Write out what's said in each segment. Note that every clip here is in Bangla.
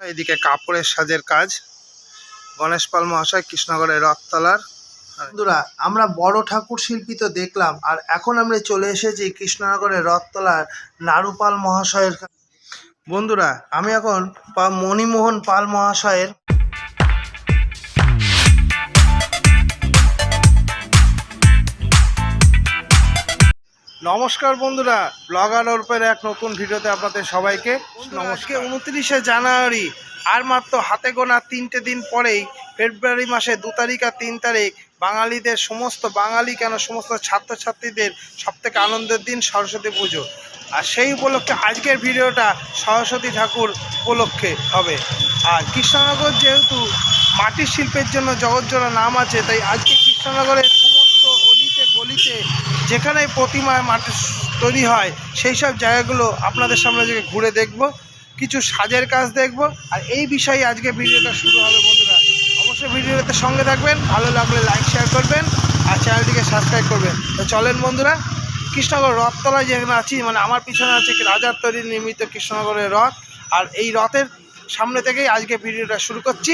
এদিকে কাপড়ের সাজের কাজ গণেশ পাল মহাশয় কৃষ্ণগড়ের রথতলার বন্ধুরা, আমরা বড় ঠাকুর শিল্পী তো দেখলাম, আর এখন আমরা চলে এসেছি কৃষ্ণনগরের রথতলার নারুপাল মহাশয়ের। বন্ধুরা, আমি এখন মণিমোহন পাল মহাশয়ের নমস্কার বন্ধুরা ব্লগার ওরপের এক নতুন ভিডিওতে আপনাদের সবাইকে নমস্কার। উনত্রিশে জানুয়ারি আর মাত্র হাতে গোনা তিনটে দিন পরেই ফেব্রুয়ারি মাসে দু তারিখ আর তিন তারিখ বাঙালিদের সমস্ত বাঙালি কেন সমস্ত ছাত্রছাত্রীদের সবথেকে আনন্দের দিন সরস্বতী পুজো। আর সেই উপলক্ষে আজকের ভিডিওটা সরস্বতী ঠাকুর উপলক্ষে হবে। আর কৃষ্ণনগর যেহেতু মাটির শিল্পের জন্য জগৎজোড়া নাম আছে তাই আজকে কৃষ্ণনগরের গলিতে যেখানে প্রতিমা মাটি তৈরি হয়, সেই সব জায়গাগুলো আপনাদের সামনে থেকে ঘুরে দেখব, কিছু সাজের কাজ দেখব, আর এই বিষয়ে আজকে ভিডিওটা শুরু হবে বন্ধুরা। অবশ্যই ভিডিওতে সঙ্গে থাকবেন, ভালো লাগলে লাইক শেয়ার করবেন, আর চ্যানেলটিকে সাবস্ক্রাইব করবেন। তো চলেন বন্ধুরা, কৃষ্ণনগর রথতলায় যেখানে আছি মানে আমার পিছনে আছে রাজার তৈরি নির্মিত কৃষ্ণনগরের রথ, আর এই রথের সামনে থেকেই আজকে ভিডিওটা শুরু করছি।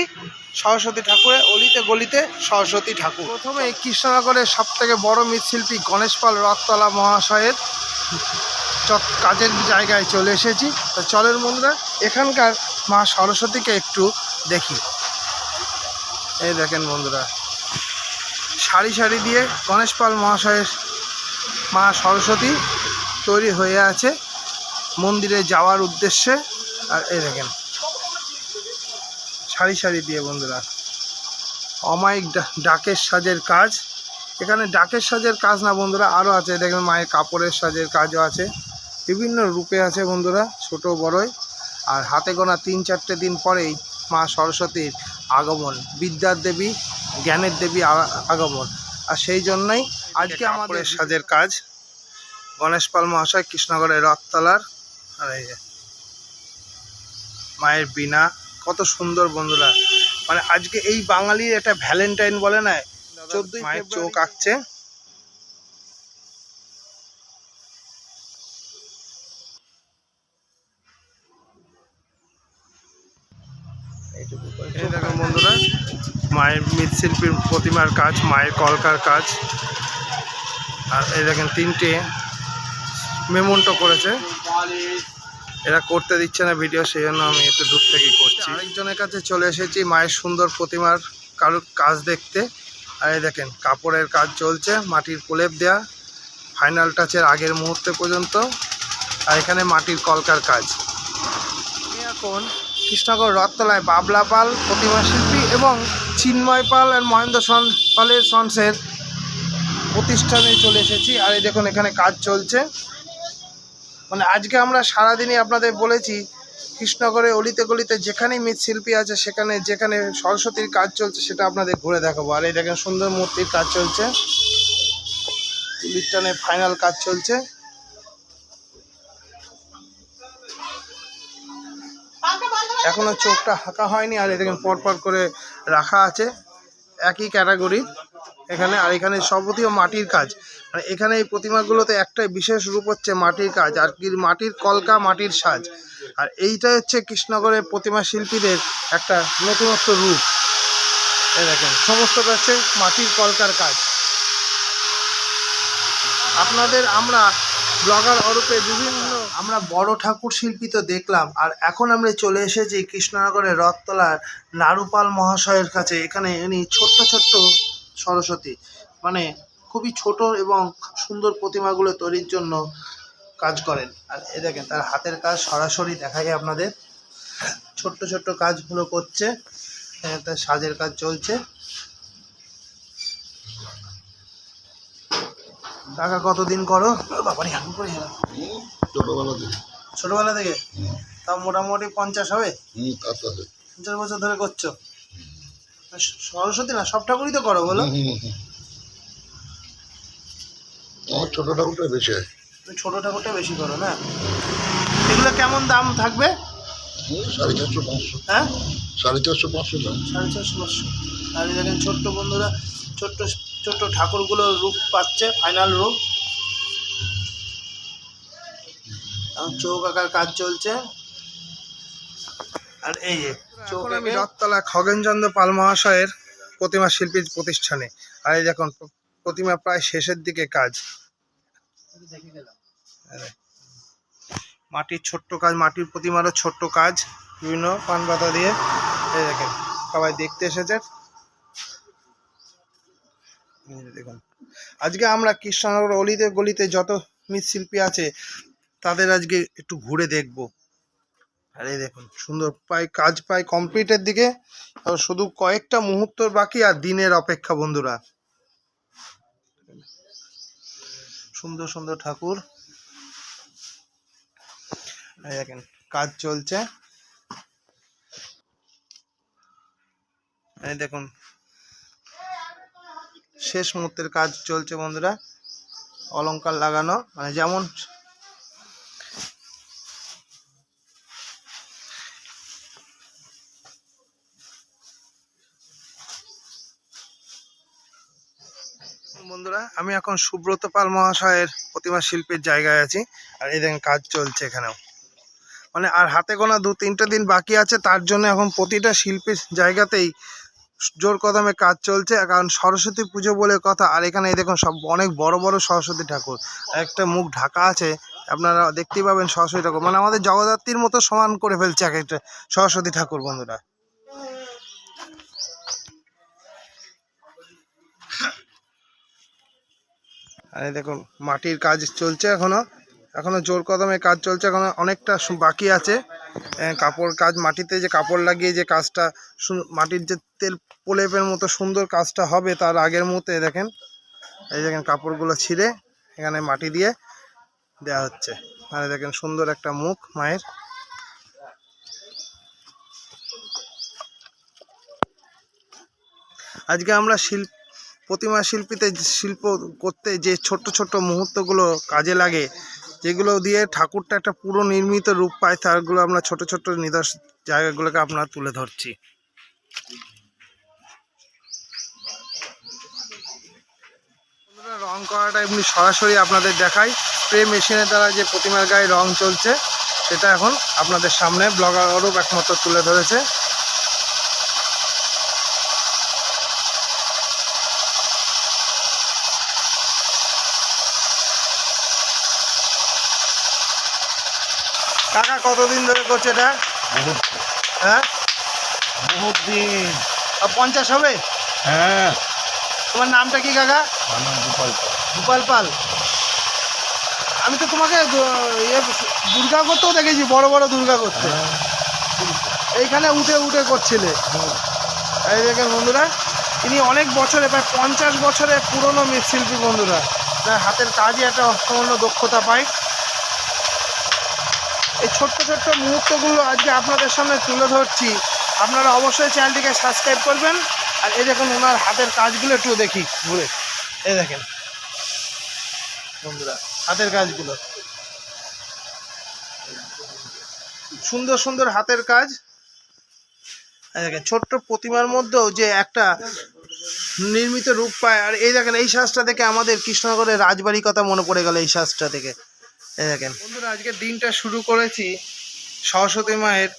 সরস্বতী ঠাকুরের অলিতে গলিতে সরস্বতী ঠাকুর। প্রথমে কৃষ্ণনগরের সব থেকে বড় মৃৎশিল্পী গণেশ পাল রথতলা মহাশয়ের কাজের জায়গায় চলে এসেছি। তো চলের বন্ধুরা, এখানকার মা সরস্বতীকে একটু দেখি। এই দেখেন বন্ধুরা সারি সারি দিয়ে গণেশ পাল মহাশয়ের মা সরস্বতী তৈরি হয়ে আছে মন্দিরে যাওয়ার উদ্দেশ্যে। আর এই দেখেন সারি সারি দিয়ে বন্ধুরা। অমায়িক ডাকের সাজের কাজ। এখানে ডাকের সাজের কাজ না বন্ধুরা আরও আছে। দেখবেন মায়ের কাপড়ের সাজের কাজও আছে। বিভিন্ন রূপে আছে বন্ধুরা, ছোট, বড়ই। আর হাতে গোনা তিন চারটে দিন পরেই মা সরস্বতীর আগমন, বিদ্যার দেবী, জ্ঞানের দেবী আগমন। আর সেই জন্যই আজকে আমাদের সাজের কাজ। গণেশ পাল মহাশয় কৃষ্ণগড়ের রথতলার মায়ের বিনা কত সুন্দর বন্ধুরা। মানে আজকে এই বাঙালির একটা ভ্যালেন্টাইন বলে না চোদ্দই মায়ের চোখ আঁকছে। এই দেখুন বন্ধুরা মায়ের মৃৎশিল্পীর প্রতিমার কাজ মায়ের কলকার কাজ। আর এই দেখেন তিনটে মেমন্টো করেছে। এরা করতে দিচ্ছে না ভিডিও সেই জন্য আমি একটু দূর থেকেই করছি আরেকজনের কাছে চলে এসেছি মায়ের সুন্দর প্রতিমার কারুর কাজ দেখতে। আর এই দেখেন, কাপড়ের কাজ চলছে, মাটির প্রলেপ দেয়া ফাইনাল টাচের আগের মুহূর্তে পর্যন্ত। আর এখানে মাটির কলকার কাজ। এখন কৃষ্ণগড় রথতলায় বাবলা পাল, প্রতিমা শিল্পী এবং চিন্ময় পাল আর মহেন্দ্র সন, পালের সন্সের প্রতিষ্ঠানে চলে এসেছি। আর এই দেখুন, এখানে কাজ চলছে। মানে আজকে আমরা সারাদিনই আপনাদের বলেছি কৃষ্ণগড়ে অলিতে গলিতে যেখানেই মৃৎশিল্পী আছে, সেখানে যেখানে সরস্বতীর কাজ চলছে, সেটা আপনাদের ঘুরে দেখাবো। আর এই দেখেন সুন্দর মূর্তির কাজ চলছে। তুলির ফাইনাল কাজ চলছে। এখনও চোখটা হাঁকা হয়নি, আর দেখেন পরপর করে রাখা আছে। একই ক্যাটাগরি এখানে, আর এখানে সবতিও মাটির কাজ। মানে এখানে এই প্রতিমাগুলোতে একটাই বিশেষ রূপ হচ্ছে মাটির কাজ, আর কি মাটির কলকা, মাটির সাজ। আর এইটাই হচ্ছে কৃষ্ণগড়ের প্রতিমা শিল্পীদের একটা নতুনত্ব রূপ। দেখেন, সমস্তটা হচ্ছে মাটির কলকার কাজ। আপনাদের আমরা ব্লগার অরূপে বিভিন্ন আমরা বড় ঠাকুর শিল্পী তো দেখলাম, আর এখন আমরা চলে এসেছি কৃষ্ণনগরের রথতলার নারুপাল মহাশয়ের কাছে। এখানে ইনি ছোট্ট ছোট্ট সরস্বতী মানে খুবই ছোট এবং সুন্দর প্রতিমাগুলো তৈরির জন্য কাজ করেন। আর এ দেখেন তার হাতের কাজ সরাসরি দেখাই আপনাদের। ছোট্ট ছোট্ট কাজগুলো করছে। হ্যাঁ, তার সাজের কাজ চলছে। টাকা কতদিন করো? বাবারি হাঁটু করে ছোটবেলা থেকে। ছোটবেলা থেকে? তাও মোটামুটি পঞ্চাশ হবে? পঞ্চাশ বছর ধরে করছ? সরস্বতী না সব ঠাকুরই তো করো বলো। আমার ছোট ঠাকুরটা বেশি হয়। তুমি ছোট ঠাকুরটা বেশি করো না? এগুলো কেমন দাম থাকবে? সাড়ে চারশো পাঁচশো। হ্যাঁ? সাড়ে চারশো পাঁচশো দাম। সাড়ে চারশো পাঁচশো। আর দেখেন ছোট্ট বন্ধুরা ছোট্ট ছোট্ট ঠাকুরগুলোর রূপ পাচ্ছে ফাইনাল রূপ। এখন চৌক আঁকার কাজ চলছে। আর এই যে এখন আমি রথতলা খগেনচন্দ্র পাল মহাশয়ের প্রতিমা শিল্পীর প্রতিষ্ঠানে। আর এই দেখুন প্রতিমা প্রায় শেষের দিকে কাজ। মাটির ছোট্ট কাজ, মাটির প্রতিমারও ছোট্ট কাজ, বিভিন্ন পান পাতা দিয়ে। দেখেন, সবাই দেখতে এসেছে। দেখুন। আজকে আমরা কৃষ্ণনগর অলিতে গলিতে যত মৃৎশিল্পী আছে, তাদের আজকে একটু ঘুরে দেখব। আর দেখুন, সুন্দর প্রায় কাজ পাই কমপ্লিটের দিকে। শুধু কয়েকটা মুহূর্তর বাকি আর দিনের অপেক্ষা, বন্ধুরা। সুন্দর সুন্দর ঠাকুর। দেখেন, কাজ চলছে। এই দেখুন, শেষ মুহূর্তের কাজ চলছে বন্ধুরা। অলংকার লাগানো মানে যেমন বন্ধুরা, আমি এখন সুব্রত পাল মহাশয়ের প্রতিমা শিল্পের জায়গায় আছি, আর এই দেখেন কাজ চলছে এখানেও। মানে আর হাতে গোনা দু তিনটে দিন বাকি আছে, তার জন্য এখন প্রতিটা শিল্পের জায়গাতেই জোর কদমে কাজ চলছে, কারণ সরস্বতী পুজো বলে কথা, আর এখানে এই দেখুন সব অনেক বড় বড় সরস্বতী ঠাকুর। একটা মুখ ঢাকা আছে, আপনারা দেখতেই পাবেন সরস্বতী ঠাকুর। মানে আমাদের জগদ্ধাত্রীর মতো সমান করে ফেলছে এক একটা সরস্বতী ঠাকুর, বন্ধুরা। আর দেখুন, মাটির কাজ চলছে এখনও। এখনও জোর কদমে কাজ চলছে, এখনও অনেকটা বাকি আছে। কাপড় কাজ, মাটিতে যে কাপড় লাগিয়ে যে কাজটা মাটির যে তেল প্রলেপের মতো সুন্দর কাজটা হবে তার আগের মুহূর্তে দেখেন। এই দেখেন কাপড়গুলো ছিঁড়ে এখানে মাটি দিয়ে দেওয়া হচ্ছে। মানে দেখেন, সুন্দর একটা মুখ মায়ের। আজকে আমরা শিল্প প্রতিমা শিল্পীতে শিল্প করতে যে ছোট্ট ছোট্ট মুহূর্তগুলো কাজে লাগে, যেগুলো দিয়ে ঠাকুরটা একটা পুরো নির্মিত রূপ পায়, তারগুলো আমরা ছোট ছোট নিদর্শ জায়গাগুলোকে আপনার তুলে ধরছি। রং করাটা এমনি সরাসরি আপনাদের দেখাই। স্প্রে মেশিনের দ্বারা যে প্রতিমার গায়ে রং চলছে, সেটা এখন আপনাদের সামনে ব্লগার অরূপ একমাত্র তুলে ধরেছে। কাকা কতদিন ধরে করছে এটা? হ্যাঁ? বহুত দিন পঞ্চাশ হবে? হ্যাঁ। তোমার নামটা কি কাকা? গোপাল গোপাল পাল। আমি তো তোমাকে ইয়ে দুর্গা করতেও দেখেছি বড় বড় দুর্গা করতে এইখানে উঠে উঠে করছিলে। এই দেখেন বন্ধুরা তিনি অনেক বছরে প্রায় পঞ্চাশ বছরের পুরনো মৃৎশিল্পী বন্ধুরা। যার হাতের কাজে একটা অসামান্য দক্ষতা পায়। এই ছোট্ট ছোট্ট মুহূর্তগুলো আজকে আপনাদের সামনে তুলে ধরছি। আপনারা অবশ্যই চ্যানেলটিকে সাবস্ক্রাইব করবেন। আর এই দেখুন ওনার হাতের কাজগুলো একটু দেখি ঘুরে। এই দেখেন। বন্ধুরা, হাতের কাজগুলো। সুন্দর সুন্দর হাতের কাজ। দেখেন, ছোট্ট প্রতিমার মধ্যেও যে একটা নির্মিত রূপ পায়। আর এই দেখেন, এই শ্বাসটা দেখে আমাদের কৃষ্ণনগরের রাজবাড়ির কথা মনে পড়ে গেল, এই শ্বাসটা থেকে দেখেন। বন্ধুরা আজকে দিনটা শুরু করেছি সরস্বতী মায়ের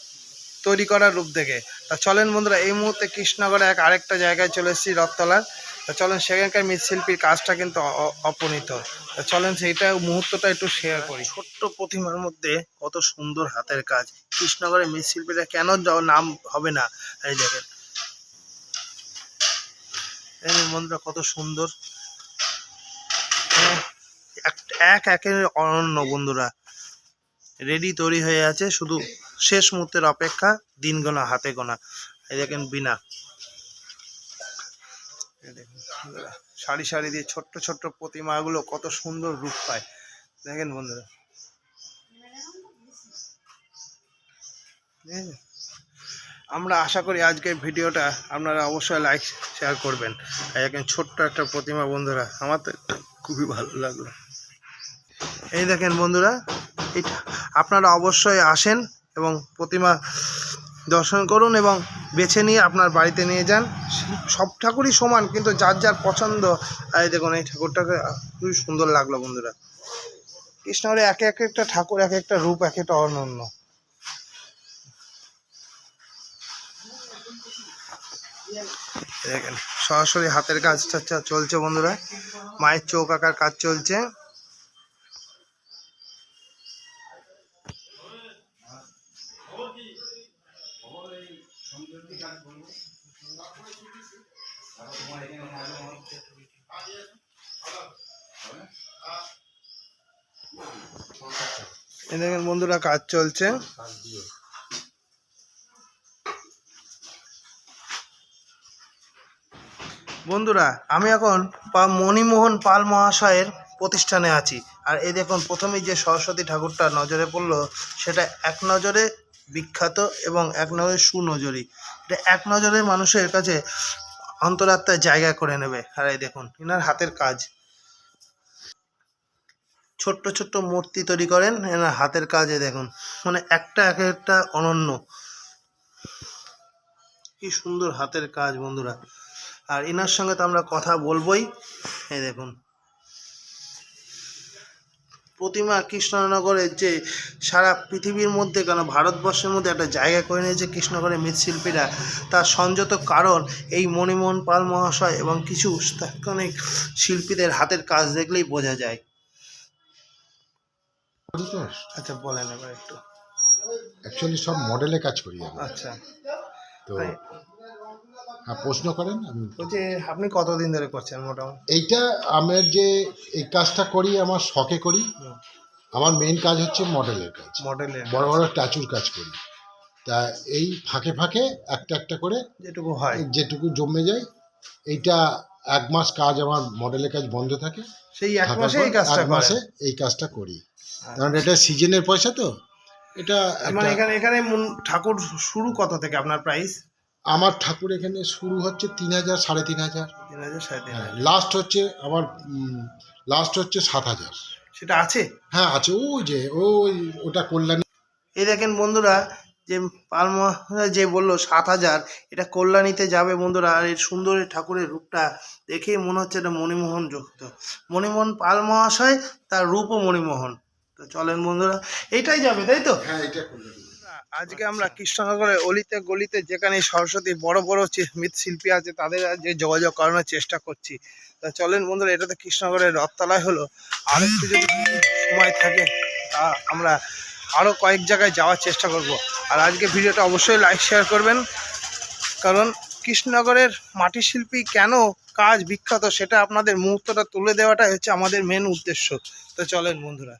তৈরি করার রূপ দেখে। তা চলেন বন্ধুরা এই মুহূর্তে কৃষ্ণনগরে এক আরেকটা জায়গায় চলে এসেছি রথতলার। তা চলেন সেখানকার মৃৎশিল্পীর কাজটা কিন্তু অপনীত। তা চলেন সেইটা মুহূর্তটা একটু শেয়ার করি। ছোট্ট প্রতিমার মধ্যে কত সুন্দর হাতের কাজ। কৃষ্ণনগরের মৃৎশিল্পীরা কেন নাম হবে না? এই দেখেন। এই বন্ধুরা কত সুন্দর এক- এক অনন্য বন্ধুরা। রেডি তৈরি হয়ে আছে, শুধু শেষ মুহূর্তের অপেক্ষা, দিন গোনা, হাতে গোনা। এই দেখেন বিনা সারি সারি দিয়ে ছোট্ট ছোট্ট প্রতিমাগুলো কত সুন্দর রূপ পায়। দেখেন বন্ধুরা। আমরা আশা করি আজকের ভিডিওটা আপনারা অবশ্যই লাইক শেয়ার করবেন। দেখেন ছোট্ট একটা প্রতিমা বন্ধুরা, আমার তো খুবই ভালো লাগল। এই দেখেন বন্ধুরা আপনারা অবশ্যই আসেন এবং প্রতিমা দর্শন করুন এবং বেছে নিয়ে আপনার বাড়িতে নিয়ে যান। সব ঠাকুরই সমান, কিন্তু যার যার পছন্দ, এই দেখুন, এই ঠাকুরটাকে খুবই সুন্দর লাগল বন্ধুরা। কৃষ্ণরে এক এক একটা ঠাকুর, এক একটা রূপ, এক একটা অনন্য। দেখেন, সরাসরি হাতের কাজ চর্চা চলছে বন্ধুরা। মায়ের চোখ আঁকার কাজ চলছে। দেখেন বন্ধুরা, কাজ চলছে। বন্ধুরা, আমি এখন মণিমোহন পাল মহাশয়ের প্রতিষ্ঠানে আছি। আর এই দেখুন, প্রথমেই যে সরস্বতী ঠাকুরটা নজরে পড়ল, সেটা এক নজরে বিখ্যাত এবং এক নজরে সুনজরি। এটা এক নজরে মানুষের কাছে অন্তরাত্মায় জায়গা করে নেবে। আর এই দেখুন, এনার হাতের কাজ। ছোট্ট ছোট্ট মূর্তি তৈরি করেন, এনার হাতের কাজে দেখুন। মানে একটা এক একটা অনন্য। কি সুন্দর হাতের কাজ বন্ধুরা। আর এনার সঙ্গে তো আমরা কথা বলবোই। এই দেখুন। প্রতিমা কৃষ্ণনগরের যে সারা পৃথিবীর মধ্যে কেন ভারতবর্ষের মধ্যে একটা জায়গা করে নিয়েছে কৃষ্ণনগরের মৃৎশিল্পীরা তার সংযত কারণ এই মণিমোহন পাল মহাশয় এবং কিছু অনেক শিল্পীদের হাতের কাজ দেখলেই বোঝা যায়। আচ্ছা বলেন এবার একটু। অ্যাকচুয়ালি সব মডেলে কাজ করি আচ্ছা। তো হ্যাঁ প্রশ্ন করেন আমি বলছি আপনি কতদিন ধরে করছেন মোটামুটি? এইটা আমার যে এই কাজটা করি আমার শখে করি আমার মেইন কাজ হচ্ছে মডেলের কাজ। মডেলের বড় বড় স্ট্যাচুর কাজ করি। তা এই ফাঁকে ফাঁকে একটা একটা করে যেটুকু হয়। যেটুকু জমে যায় এইটা এক মাস কাজ আমার মডেলের কাজ বন্ধ থাকে। সেই এক মাসে এই কাজটা এক মাসে এই কাজটা করি। কারণ এটা সিজনের পয়সা তো এটা মানে এখানে এখানে ঠাকুর শুরু কত থেকে আপনার প্রাইস আমার ঠাকুর এখানে শুরু হচ্ছে তিন হাজার সাড়ে তিন হাজার। তিন হাজার সাড়ে তিন হাজার। লাস্ট হচ্ছে আমার লাস্ট হচ্ছে সাত হাজার। সেটা আছে? হ্যাঁ আছে। ওই যে ওই ওটা কল্যাণী। এই দেখেন বন্ধুরা যে পালমা যে বলল সাত হাজার এটা কল্যাণীতে যাবে বন্ধুরা আর এর সুন্দর ঠাকুরের রূপটা দেখেই মনে হচ্ছে এটা মণিমোহন যুক্ত। মণিমোহন পাল মহাশয় তার রূপও মণিমোহন। তো চলেন বন্ধুরা এটাই যাবে তাই তো? হ্যাঁ এটা কল্যাণী। আজকে আমরা কৃষ্ণনগরের অলিতে গলিতে যেখানে সরস্বতী বড় বড় মৃৎশিল্পী আছে তাদের যে যোগাযোগ করানোর চেষ্টা করছি। তা চলেন বন্ধুরা এটা তো কৃষ্ণনগরের রথতলায় হলো। আর একটু যদি সময় থাকে তা আমরা আরও কয়েক জায়গায় যাওয়ার চেষ্টা করব। আর আজকে ভিডিওটা অবশ্যই লাইক শেয়ার করবেন। কারণ কৃষ্ণনগরের মাটির শিল্পী কেন কাজ বিখ্যাত সেটা আপনাদের মুহূর্তটা তুলে দেওয়াটাই হচ্ছে আমাদের মেন উদ্দেশ্য। তো চলেন বন্ধুরা।